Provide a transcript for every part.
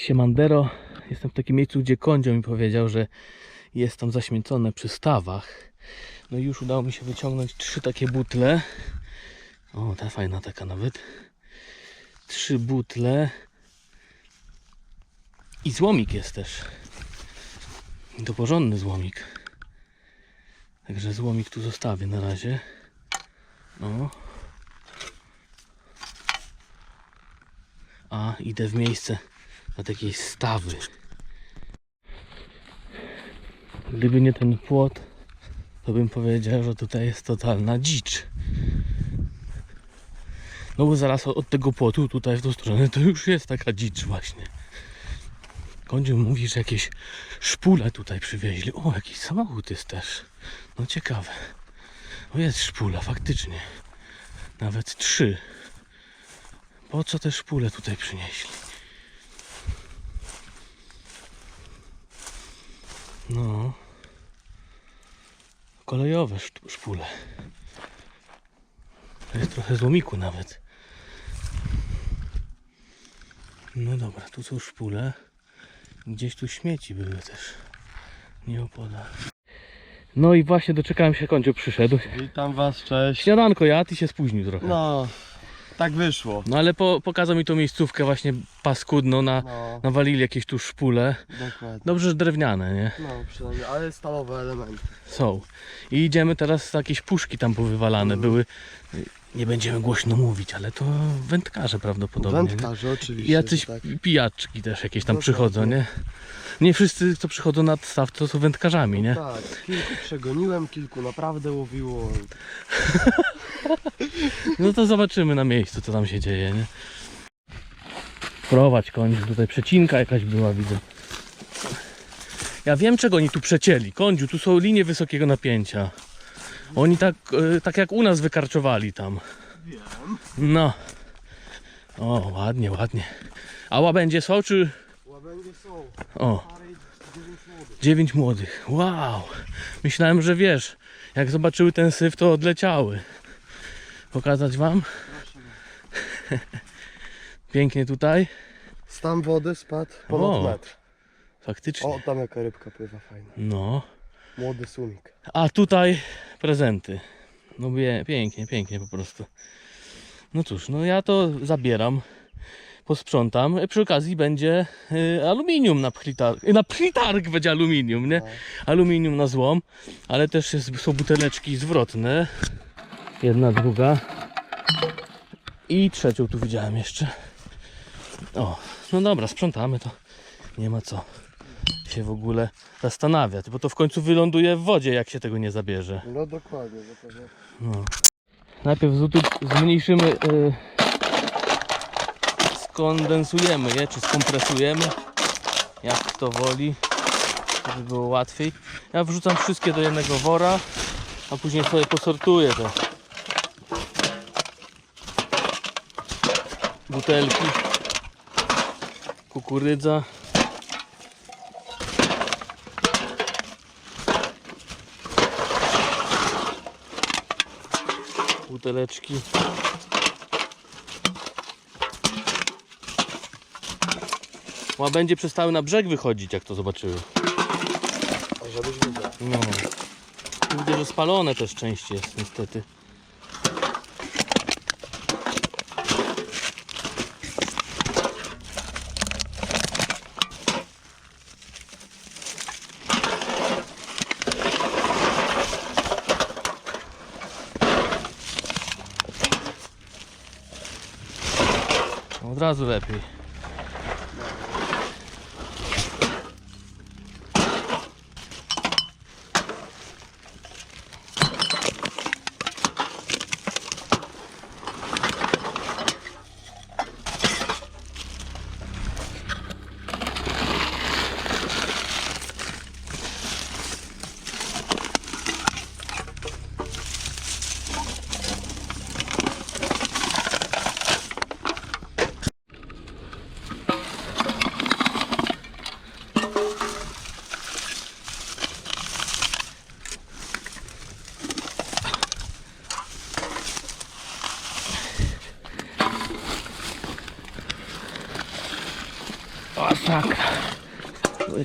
Siemandero. Jestem w takim miejscu, gdzie Kondzio mi powiedział, że jest tam zaśmiecone przy stawach. No i już udało mi się wyciągnąć trzy takie butle. O, ta fajna taka nawet. Trzy butle. I złomik jest też. To porządny złomik. Także złomik tu zostawię na razie. O. A, idę w miejsce na takiej stawy. Gdyby nie ten płot, to bym powiedział, że tutaj jest totalna dzicz. No bo zaraz od tego płotu tutaj w tą stronę to już jest taka dzicz właśnie. Kądziu mówi, że jakieś szpule tutaj przywieźli. O, jakiś samochód jest też. No ciekawe. O, jest szpula, faktycznie. Nawet trzy. Po co te szpule tutaj przynieśli? No. Kolejowe szpule. To jest trochę złomiku nawet. No dobra, tu są szpule. Gdzieś tu śmieci były też. Nie opodal. No i właśnie doczekałem się, końcu przyszedł. Witam was, cześć. Śniadanko jadł i się spóźnił trochę. No, tak wyszło. ale po, pokazał mi tą miejscówkę właśnie paskudną, na, No, nawalili jakieś tu szpule. dokładnie. Dobrze, że drewniane, nie? No, przynajmniej, ale stalowe elementy. Są. I idziemy teraz, jakieś puszki tam powywalane Mm. były. Nie będziemy głośno mówić, ale to wędkarze prawdopodobnie. nie? Wędkarze, I oczywiście. jacyś że tak. pijaczki też jakieś tam No przychodzą, tak, no. nie? Nie wszyscy, co przychodzą na staw, to są wędkarzami, nie? Tak, kilku przegoniłem, kilku naprawdę łowiło. No to zobaczymy na miejscu, co tam się dzieje, nie? Prowadź koń, tutaj przecinka jakaś była, widzę. Ja wiem, czego oni tu przecięli. Kądziu, tu są linie wysokiego napięcia. Oni tak, e, tak jak u nas wykarczowali tam. Wiem. No. O, ładnie, ładnie. A łabędzie są, czy... Łabędzie są. O, Parę dziewięć młodych. dziewięć młodych. Wow. Myślałem, że wiesz, jak zobaczyły ten syf, to odleciały. Pokazać wam? Pięknie tutaj. Stan wody spadł ponad O. metr. Faktycznie. O, tam jaka rybka pływa fajna. No. Młody sumik. A tutaj prezenty. No pięknie, pięknie po prostu. No cóż, no ja to zabieram, posprzątam. Przy okazji będzie y, aluminium na pchlitarg. Na pchlitarg będzie aluminium, nie? No. Aluminium na złom, ale też jest, są buteleczki zwrotne. Jedna, druga. I trzecią tu widziałem jeszcze. O, no dobra, sprzątamy to. Nie ma co się w ogóle zastanawiać, bo to w końcu wyląduje w wodzie, jak się tego nie zabierze. No dokładnie, że- No. Najpierw zmniejszymy, y, skondensujemy je, czy skompresujemy, jak kto woli, żeby było łatwiej. Ja wrzucam wszystkie do jednego wora, a później sobie posortuję te butelki, kukurydza. Buteleczki. Łabędzie przestały na brzeg wychodzić, jak to zobaczyły. Żebyś wiedział. No. Widzę, że spalone też część jest, niestety. Od razu lepiej.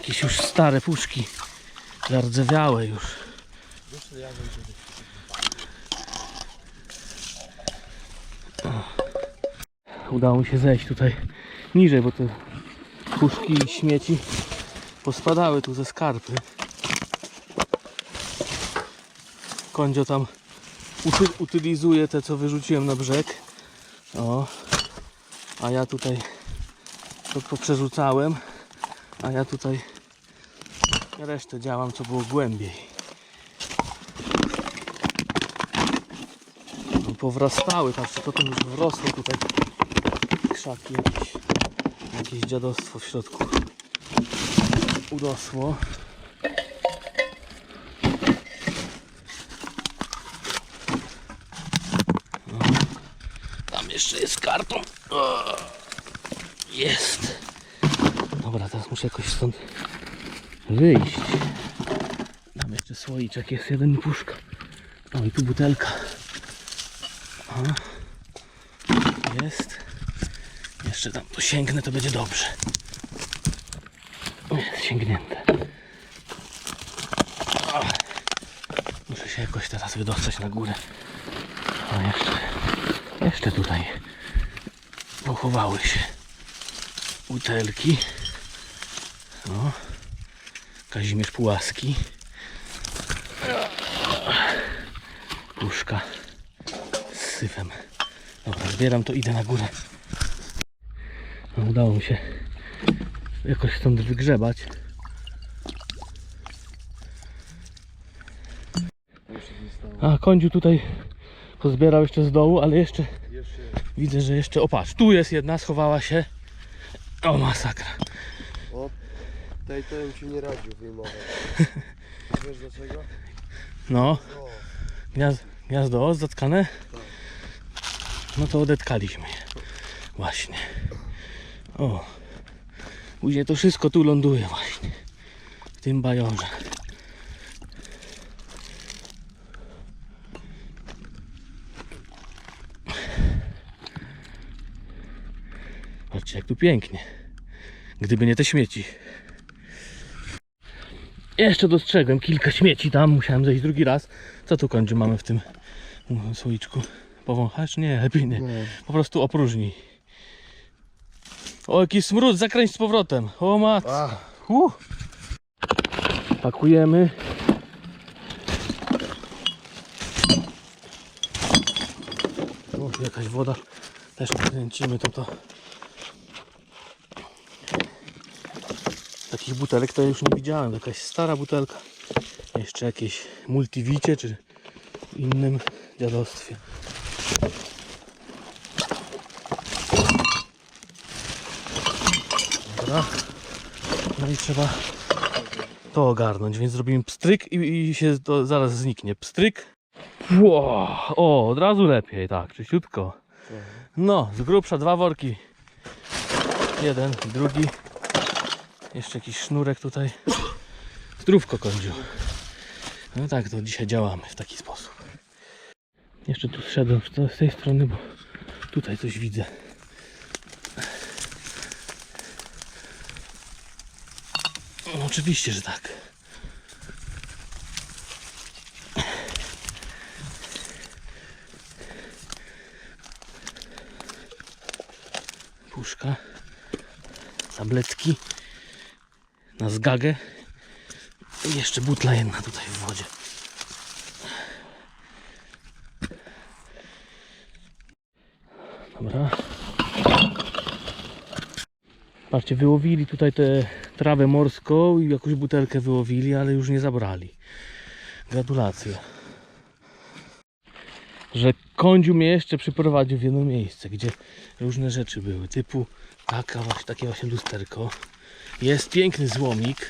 Jakieś już stare puszki. Zardzewiałe już. Udało mi się zejść tutaj niżej, bo te puszki i śmieci pospadały tu ze skarpy. Kondzio tam uty utylizuje te, co wyrzuciłem na brzeg. O. A ja tutaj to poprzerzucałem. A ja tutaj resztę działam, co było głębiej. No, powrastały, patrzcie, potem już wrosły tutaj krzaki jakieś, jakieś dziadostwo w środku urosło. No. Tam jeszcze jest karton. Jest. Dobra, teraz muszę jakoś stąd wyjść. Tam jeszcze słoiczek jest, jeden puszka. O i tu butelka. O. Jest. Jeszcze tam to sięgnę, to będzie dobrze. Jest sięgnięte. O. Muszę się jakoś teraz wydostać na górę. O, jeszcze, jeszcze tutaj pochowały się butelki. O. Kazimierz Pułaski. Puszka z syfem. Dobra, zbieram to, idę na górę. No, udało mi się jakoś stąd wygrzebać. A kądziu tutaj pozbierał jeszcze z dołu, ale jeszcze widzę, że jeszcze. O patrz, tu jest jedna, schowała się. O masakra. Tej to bym ci nie radził wyjmować. Wiesz dlaczego? No, O, gniazdo, gniazdo zatkane. No to odetkaliśmy je. Właśnie. O. Później to wszystko tu ląduje właśnie. W tym bajorze. Patrzcie jak tu pięknie. Gdyby nie te śmieci. Jeszcze dostrzegłem kilka śmieci tam, musiałem zejść drugi raz. Co tu kończy mamy w tym mm, słoiczku? Powąchać? Nie, lepiej nie. Po prostu opróżnij. O, jaki smród, zakręć z powrotem. O mat. Uh. Pakujemy. O, jakaś woda. Też kręcimy to to. Takich butelek to ja już nie widziałem. Jakaś stara butelka. Jeszcze jakieś multivicie czy innym dziadostwie. Dobra. No i trzeba to ogarnąć, więc zrobimy pstryk i, i się to zaraz zniknie. Pstryk. Ło, o, od razu lepiej, tak, czyściutko. No, z grubsza dwa worki. Jeden, drugi. Jeszcze jakiś sznurek tutaj. Zdrówko kończył. No tak, to dzisiaj działamy w taki sposób. Jeszcze tu zszedłem z tej strony, bo tutaj coś widzę. No, oczywiście, że tak. Puszka. Tabletki. Na zgagę. I jeszcze butla jedna tutaj w wodzie. Dobra. Patrzcie, wyłowili tutaj tę trawę morską i jakąś butelkę wyłowili, ale już nie zabrali. Gratulacje. Że kądziu mnie jeszcze przyprowadził w jedno miejsce, gdzie różne rzeczy były, typu taka właśnie, takie właśnie lusterko. Jest piękny złomik,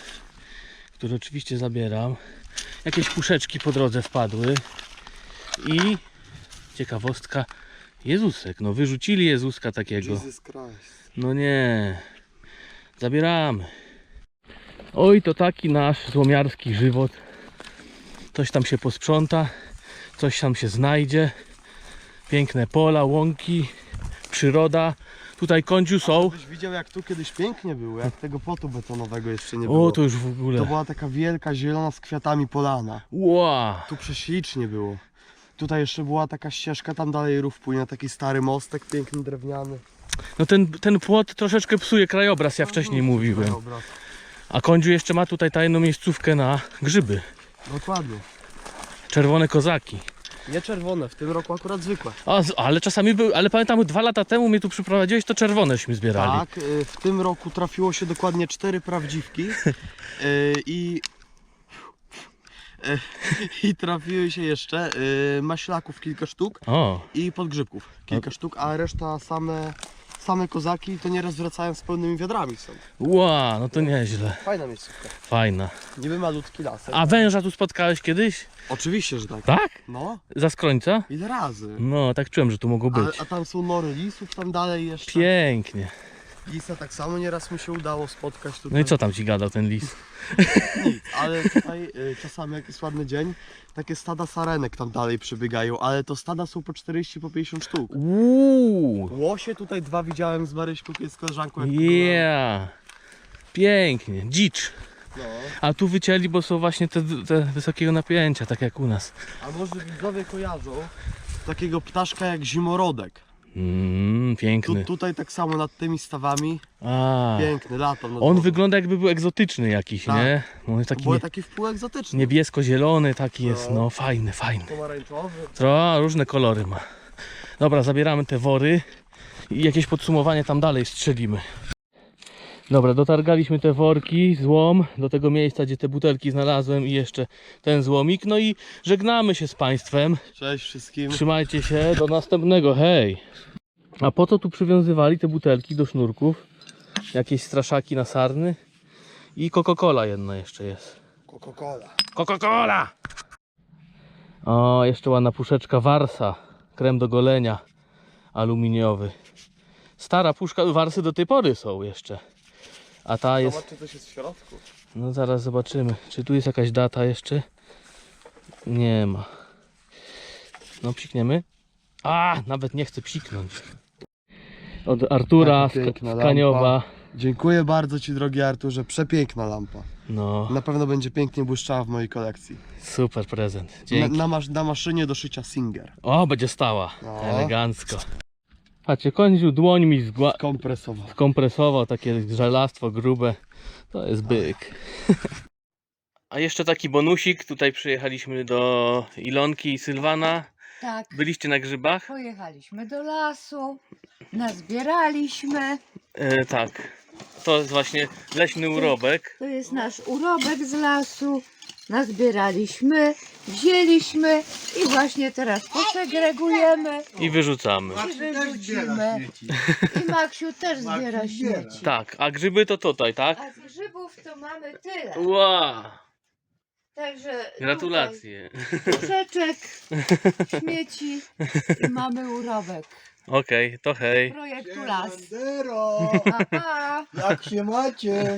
który oczywiście zabieram. Jakieś puszeczki po drodze wpadły. I ciekawostka, Jezusek. No wyrzucili Jezuska takiego. No nie. Zabieramy. Oj, to taki nasz złomiarski żywot. Coś tam się posprząta, coś tam się znajdzie. Piękne pola, łąki, przyroda. Tutaj kądziu są. Byś widział jak tu kiedyś pięknie było, jak tego płotu betonowego jeszcze nie było. O, to już w To ogóle. była taka wielka, zielona z kwiatami polana. Ła! Tu prześlicznie było. Tutaj jeszcze była taka ścieżka, tam dalej rów płynie, taki stary mostek piękny, drewniany. No ten, ten płot troszeczkę psuje krajobraz, ja wcześniej mówiłem. Dobra, A kądziu jeszcze ma tutaj tajną miejscówkę na grzyby. dokładnie. Czerwone kozaki. Nie czerwone, w tym roku akurat zwykłe. A, z- ale czasami był, ale pamiętam dwa lata temu mnie tu przyprowadziłeś, to czerwoneśmy zbierali. Tak, y, w tym roku trafiło się dokładnie cztery prawdziwki y, i y, i trafiły się jeszcze y, maślaków kilka sztuk O, i podgrzybków kilka sztuk, a reszta same, same kozaki to nieraz wracają z pełnymi wiadrami są. ła, no to nieźle. Fajna miejscówka. Fajna. Niby malutki lasek. A węża tu spotkałeś kiedyś? Oczywiście, że tak. Tak? No, Za skrońca? ile razy. No, tak czułem, że tu mogło A, być. a tam są nory lisów tam dalej jeszcze. Pięknie. Lisa tak samo nieraz mi się udało spotkać tutaj. No i co tam ci gadał ten lis? Nic, ale tutaj y, czasami jak jest ładny dzień, takie stada sarenek tam dalej przybiegają, ale to stada są po 40, po 50 sztuk. Uuu, Łosie tutaj dwa widziałem z Maryśką, kiedy z koleżanką jak yeah. Pięknie, dzicz. pływałem. A tu wycięli, bo są właśnie te, te wysokiego napięcia, tak jak u nas. No. A może widzowie kojarzą takiego ptaszka jak zimorodek. Mmm, Tu, piękny. tutaj tak samo nad tymi stawami, A, piękny, lato. nad on wodą. wygląda jakby był egzotyczny jakiś, Tak. nie? On jest taki Był nie, taki wpół egzotyczny. niebiesko-zielony, taki jest, No. no fajny, fajny. Pomarańczowy. To różne kolory ma. Dobra, zabieramy te wory i jakieś podsumowanie tam dalej strzelimy. Dobra, dotargaliśmy te worki, złom do tego miejsca, gdzie te butelki znalazłem i jeszcze ten złomik. No i żegnamy się z Państwem. Cześć wszystkim. Trzymajcie się, do następnego, hej! A po co tu przywiązywali te butelki do sznurków? Jakieś straszaki na sarny? I Coca-Cola jedna jeszcze jest. Coca-Cola. Coca-Cola! O, jeszcze ładna puszeczka Warsa. Krem do golenia. Aluminiowy. Stara puszka Warsy do tej pory są jeszcze. A ta jest... Zobacz, czy coś jest w środku. No zaraz zobaczymy. Czy tu jest jakaś data jeszcze? Nie ma. No psikniemy. A, nawet nie chcę psiknąć. Od Artura z, piękna Kaniowa. Dziękuję bardzo Ci drogi Arturze, przepiękna lampa. No, Na pewno będzie pięknie błyszczała w mojej kolekcji. super prezent. Na, Dzięki. na, masz, na maszynie do szycia Singer. O, będzie stała. No. Elegancko. Patrzcie, kończył dłoń mi zgła... Kompresowa. skompresował takie żelastwo grube. To jest byk. A jeszcze taki bonusik. Tutaj przyjechaliśmy do Ilonki i Sylwana. Tak, Byliście na grzybach? pojechaliśmy do lasu, nazbieraliśmy. E, tak. To jest właśnie leśny urobek. To jest nasz urobek z lasu. Nazbieraliśmy, wzięliśmy i właśnie teraz posegregujemy I wyrzucamy. i wyrzucimy. I Maksiu też zbiera śmieci. Tak, a grzyby to tutaj, tak? A z grzybów to mamy tyle. Wow! Także Gratulacje. tutaj Puszeczek, śmieci i mamy urobek. Okej, to hej. Projektu Las. Bandero! Pa, pa. Jak się macie?